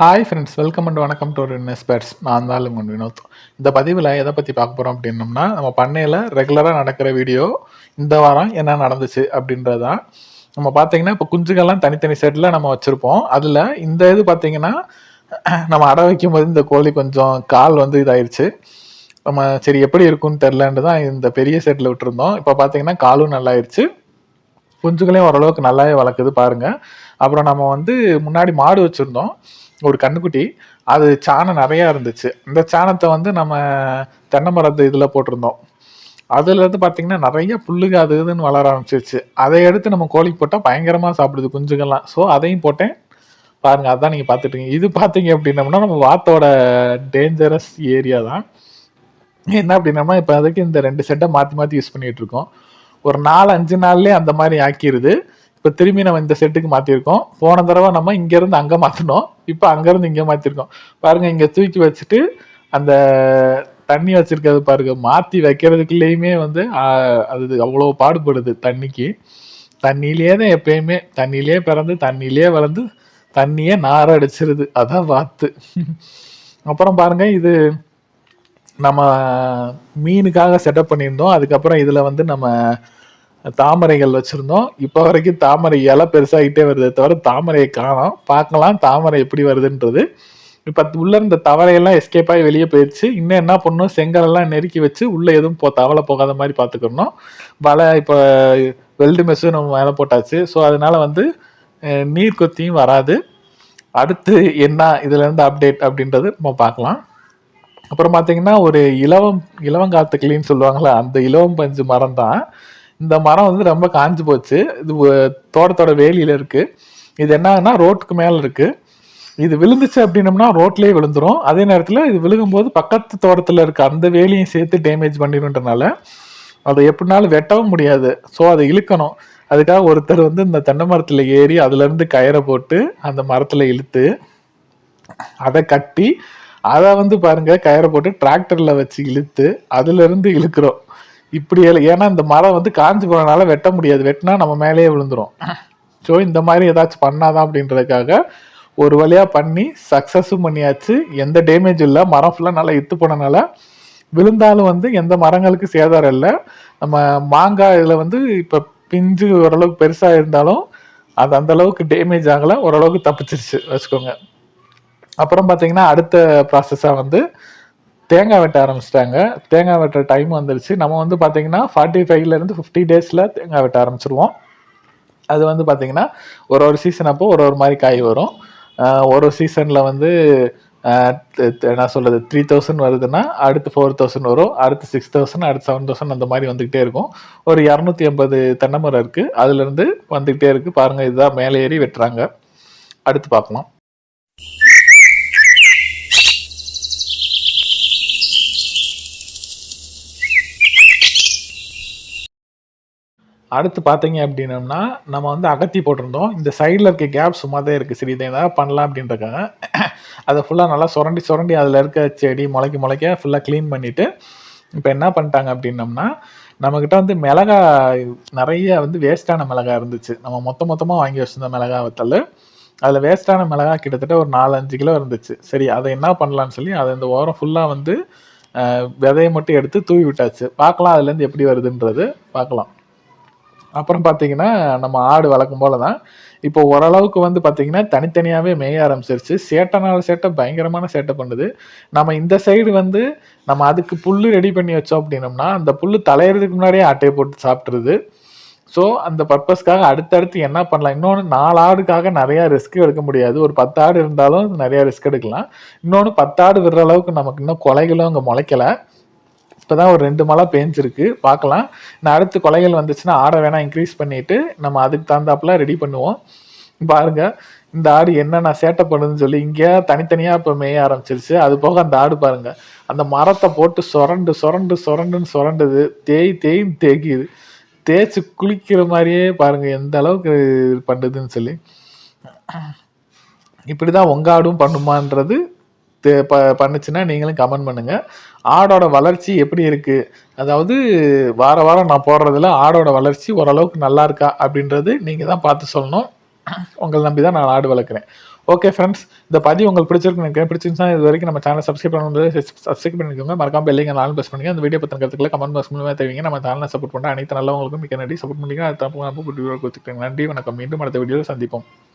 Hi friends welcome and வணக்கம் to இன்வெஸ்பர்ஸ் நான் தான் உங்கள் வினோத். இந்த பதிவில் எதை பற்றி பார்க்க போகிறோம் அப்படின்னோம்னா நம்ம பண்ணையில் ரெகுலராக நடக்கிற வீடியோ இந்த வாரம் என்ன நடந்துச்சு அப்படின்றது தான் நம்ம பார்த்தீங்கன்னா இப்போ குஞ்சுகள்லாம் தனித்தனி செட்டில் நம்ம வச்சுருப்போம். அதில் இந்த இது பார்த்தீங்கன்னா நம்ம அடை வைக்கும் போது இந்த கோழி கொஞ்சம் கால் வந்து இதாயிருச்சு. நம்ம சரி எப்படி இருக்கும்னு தெரிலன்ட்டு தான் இந்த பெரிய செட்டில் விட்டுருந்தோம். இப்போ பார்த்தீங்கன்னா காலும் நல்லாயிருச்சு. குஞ்சுகளையும் ஓரளவுக்கு நல்லாவே வளர்க்குது பாருங்கள் அப்புறம் நம்ம வந்து முன்னாடி மாடு வச்சுருந்தோம் ஒரு கண்ணுக்குட்டி அது சாணம் நிறையா இருந்துச்சு. இந்த சாணத்தை வந்து நம்ம தென்னை மரத்து இதில் போட்டிருந்தோம். அதுலேருந்து பார்த்தீங்கன்னா நிறைய புல்லுங்க அது இதுன்னு வளர ஆரம்பிச்சிருச்சு. அதை எடுத்து நம்ம கோழிக்கு போட்டால் பயங்கரமாக சாப்பிடுது குஞ்சுகள்லாம் ஸோ அதையும் போட்டேன். பாருங்க அதான் நீங்கள் பார்த்துட்டீங்க இது பார்த்தீங்க அப்படின்னம்னா நம்ம வாத்தோட டேஞ்சரஸ் ஏரியா தான். என்ன அப்படின்னம்னா இப்போ அதுக்கு இந்த ரெண்டு செட்டை மாற்றி மாற்றி யூஸ் பண்ணிகிட்டு இருக்கோம். ஒரு நாலு அஞ்சு நாள்லேயே அந்த மாதிரி ஆக்கிடுது இப்போ திரும்பி நம்ம இந்த செட்டுக்கு மாற்றிருக்கோம் போன தடவை நம்ம இங்கேருந்து அங்கே மாற்றினோம் இப்போ அங்கேருந்து இங்கே மாற்றிருக்கோம் பாருங்க இங்கே தூக்கி வச்சுட்டு அந்த தண்ணி வச்சுருக்கிறது பாருங்கள் மாற்றி வைக்கிறதுக்குள்ளேயுமே வந்து அது அவ்வளோ பாடுபடுது தண்ணிக்கு. தண்ணியிலே தான் எப்பயுமே தண்ணியிலே பிறந்து தண்ணியிலே வளர்ந்து தண்ணியே நார அடிச்சிருது. அதான் வாத்து. அப்புறம் பாருங்க இது நம்ம மீனுக்காக செட்டப் பண்ணியிருந்தோம். அதுக்கப்புறம் இதில் வந்து நம்ம தாமரைகள் வச்சுருந்தோம். இப்போ வரைக்கும் தாமரை இலை பெருசாகிட்டே வருதே தவிர தாமரையை காணோம். பார்க்கலாம் தாமரை எப்படி வருதுன்றது. இப்போ உள்ளே இருந்த தவளையெல்லாம் எஸ்கேப் ஆகி வெளியே போயிடுச்சு இன்னும் என்ன பண்ணணும்? செங்கலெல்லாம் நெருக்கி வச்சு உள்ளே எதுவும் போ தவளை போகாத மாதிரி பார்த்துக்கணும். வலை இப்போ வெல்டு மெஸ்ஸும் நம்ம மேலே போட்டாச்சு. ஸோ அதனால வந்து நீர் கொத்தியும் வராது. அடுத்து என்ன? இதுலேருந்து அப்டேட் அப்படின்றது நம்ம பார்க்கலாம். அப்புறம் பார்த்தீங்கன்னா ஒரு இலவம் இலவங்காத்து கிளின்னு சொல்லுவாங்கள்ல அந்த இலவம் பஞ்சு மரம் தான் இந்த மரம் வந்து ரொம்ப காஞ்சு போச்சு. இது தோட்டத்தோட வேலியில இருக்கு. இது என்னன்னா ரோட்டுக்கு மேல இருக்கு. இது விழுந்துச்சு அப்படின்னம்னா ரோட்லயே விழுந்துரும். அதே நேரத்தில் இது விழுகும்போது பக்கத்து தோட்டத்தில் இருக்க அந்த வேலியும் சேர்த்து டேமேஜ் பண்ணிடுன்றனால அதை எப்படினாலும் வெட்டவும் முடியாது. ஸோ அதை இழுக்கணும். அதுக்காக ஒருத்தர் வந்து இந்த தென்னை மரத்தில் ஏறி அதுலேருந்து கயிறை போட்டு அந்த மரத்தில் இழுத்து அதை கட்டி அதை வந்து பாருங்க கயிறை போட்டு டிராக்டர்ல வச்சு இழுத்து அதுல இருந்து இழுக்கிறோம். இப்படி ஏன்னா இந்த மரம் வந்து காஞ்சி போனனால வெட்ட முடியாது. வெட்டினா நம்ம மேலேயே விழுந்துரும். ஸோ இந்த மாதிரி ஏதாச்சும் பண்ணாதான் அப்படின்றதுக்காக ஒரு வழியா பண்ணி சக்சஸும் பண்ணியாச்சு. எந்த டேமேஜ் இல்லை. மரம் ஃபுல்லாக நல்லா இத்து போனனால விழுந்தாலும் வந்து எந்த மரங்களுக்கு சேதாரம் இல்லை. நம்ம மாங்காய் இதில் வந்து இப்போ பிஞ்சு ஓரளவுக்கு பெருசாக இருந்தாலும் அது அந்த அளவுக்கு டேமேஜ் ஆகலை. ஓரளவுக்கு தப்பிச்சிருச்சு வச்சுக்கோங்க. அப்புறம் பார்த்தீங்கன்னா அடுத்த ப்ராசஸாக வந்து தேங்காய் வெட்ட ஆரம்பிச்சிட்டாங்க. தேங்காய் வெட்டுற டைம் வந்துருச்சு. நம்ம வந்து பார்த்தீங்கன்னா ஃபார்ட்டி ஃபைவ்லேருந்து ஃபிஃப்டி டேஸில் தேங்காய் வெட்ட ஆரம்பிச்சிருவோம். அது வந்து பார்த்தீங்கன்னா ஒரு ஒரு சீசன் அப்போ ஒரு ஒரு மாதிரி காய் வரும். ஒரு சீசனில் வந்து நான் என்ன சொல்கிறது த்ரீ தௌசண்ட் வருதுன்னா அடுத்து ஃபோர் தௌசண்ட் வரும். அடுத்து சிக்ஸ் தௌசண்ட் அடுத்து செவன் தௌசண்ட் அந்த மாதிரி வந்துக்கிட்டே இருக்கும். ஒரு இரநூத்தி எண்பது தென்னைமரம் இருக்குது அதுலேருந்து வந்துக்கிட்டே இருக்குது பாருங்கள் இதுதான் மேலே ஏறி வெட்டுறாங்க. அடுத்து பார்க்கலாம். அடுத்து பார்த்தீங்க அப்படின்னம்னா நம்ம வந்து அகத்தி போட்டிருந்தோம். இந்த சைடில் இருக்க கேப் சும்மா தான் இருக்குது சரி இதை ஏதாவது பண்ணலாம் அப்படின்றக்காங்க அதை ஃபுல்லாக நல்லா சுரண்டி சுரண்டி அதில் இருக்க செடி முளைக்க முளைக்க ஃபுல்லாக க்ளீன் பண்ணிவிட்டு இப்போ என்ன பண்ணிட்டாங்க அப்படின்னம்னா நம்மக்கிட்ட வந்து மிளகா நிறைய வந்து வேஸ்ட்டான மிளகா இருந்துச்சு. நம்ம மொத்த மொத்தமாக வாங்கி வச்சுருந்த மிளகா வத்தல். அதில் வேஸ்ட்டான மிளகா கிட்டத்தட்ட ஒரு நாலு அஞ்சு கிலோ இருந்துச்சு. சரி அதை என்ன பண்ணலான்னு சொல்லி அதை இந்த ஓரம் ஃபுல்லாக வந்து விதையை மட்டும் எடுத்து தூவி விட்டாச்சு. பார்க்கலாம் அதுலேருந்து எப்படி வருதுன்றது. பார்க்கலாம். அப்புறம் பார்த்தீங்கன்னா நம்ம ஆடு வளர்க்கும் போல தான் இப்போ ஓரளவுக்கு வந்து பார்த்தீங்கன்னா தனித்தனியாகவே மேய ஆரம்பிச்சிருச்சு. சேட்டைனால சேட்டை பயங்கரமான சேட்டை பண்ணுது. நம்ம இந்த சைடு வந்து நம்ம அதுக்கு புல் ரெடி பண்ணி வச்சோம் அப்படின்னம்னா அந்த புல் தலையிறதுக்கு முன்னாடியே ஆட்டையை போட்டு சாப்பிட்ருது ஸோ அந்த பர்பஸ்க்காக அடுத்தடுத்து என்ன பண்ணலாம்? இன்னொன்று நாலு ஆடுக்காக நிறையா ரிஸ்க் எடுக்க முடியாது. ஒரு பத்து ஆடு இருந்தாலும் நிறையா ரிஸ்க் எடுக்கலாம். இன்னொன்று பத்து ஆடு விடுற அளவுக்கு நமக்கு இன்னும் கொலைகளும் அங்கே முளைக்கல. இப்போதான் ஒரு ரெண்டு மழை பேஞ்சிருக்கு பார்க்கலாம். நான் அடுத்து கொலைகள் வந்துச்சுன்னா ஆடை வேணால் இன்க்ரீஸ் பண்ணிட்டு நம்ம அதுக்கு தகுந்தாப்புல ரெடி பண்ணுவோம். பாருங்க இந்த ஆடு என்னென்ன சேட்டை பண்ணுதுன்னு சொல்லி இங்கே தனித்தனியாக இப்போ மேய ஆரம்பிச்சிருச்சு. அது போக அந்த ஆடு பாருங்க அந்த மரத்தை போட்டு சொரண்டு சுரண்டு சுரண்டுன்னு சொரண்டுது. தேய் தேய்ன்னு தேய்க்குது. தேய்ச்சி குளிக்கிற மாதிரியே பாருங்க எந்த அளவுக்கு பண்ணுதுன்னு சொல்லி. இப்படி தான் உங்க ஆடும் பண்ணுமான்றது ப- பண்ணுச்சுன்னா நீங்களும் கமெண்ட் பண்ணுங்க. ஆடோட வளர்ச்சி எப்படி இருக்கு? அதாவது வார வாரம் நான் போடுறதுல ஆடோட வளர்ச்சி ஓரளவுக்கு நல்லா இருக்கா? அப்படின்றது நீங்கள் தான் பார்த்து சொல்லணும். உங்களை நம்பி தான் நான் ஆடு வளர்க்குறேன். ஓகே ஃப்ரெண்ட்ஸ் இந்த பதிவு உங்களுக்கு பிடிச்சிருக்கு நினைக்கிறேன். பிடிச்சிருந்துச்சா இது வரைக்கும் நம்ம சேனல் சப்ஸ்கிரைப் பண்ணும்போது சப்ஸ்கிரைப் பண்ணிக்கோங்க. மறக்காம பெல்லிங்க நாலு ப்ரெஸ் பண்ணுங்க அந்த வீடியோ பற்றின கருத்துக்களை கமெண்ட் பாக்ஸ் மூலமாக தெரிவிங்க. நம்ம சேனலை சப்போர்ட் பண்ணுற அனைத்து நல்லவங்களுக்கும் மிக்க நன்றி. சப்போர்ட் பண்ணிக்கலாம் அது தப்பு கொடுத்துருக்கேன் நன்றி. வணக்கம். மீண்டும் அடுத்த வீடியோவில் சந்திப்போம்.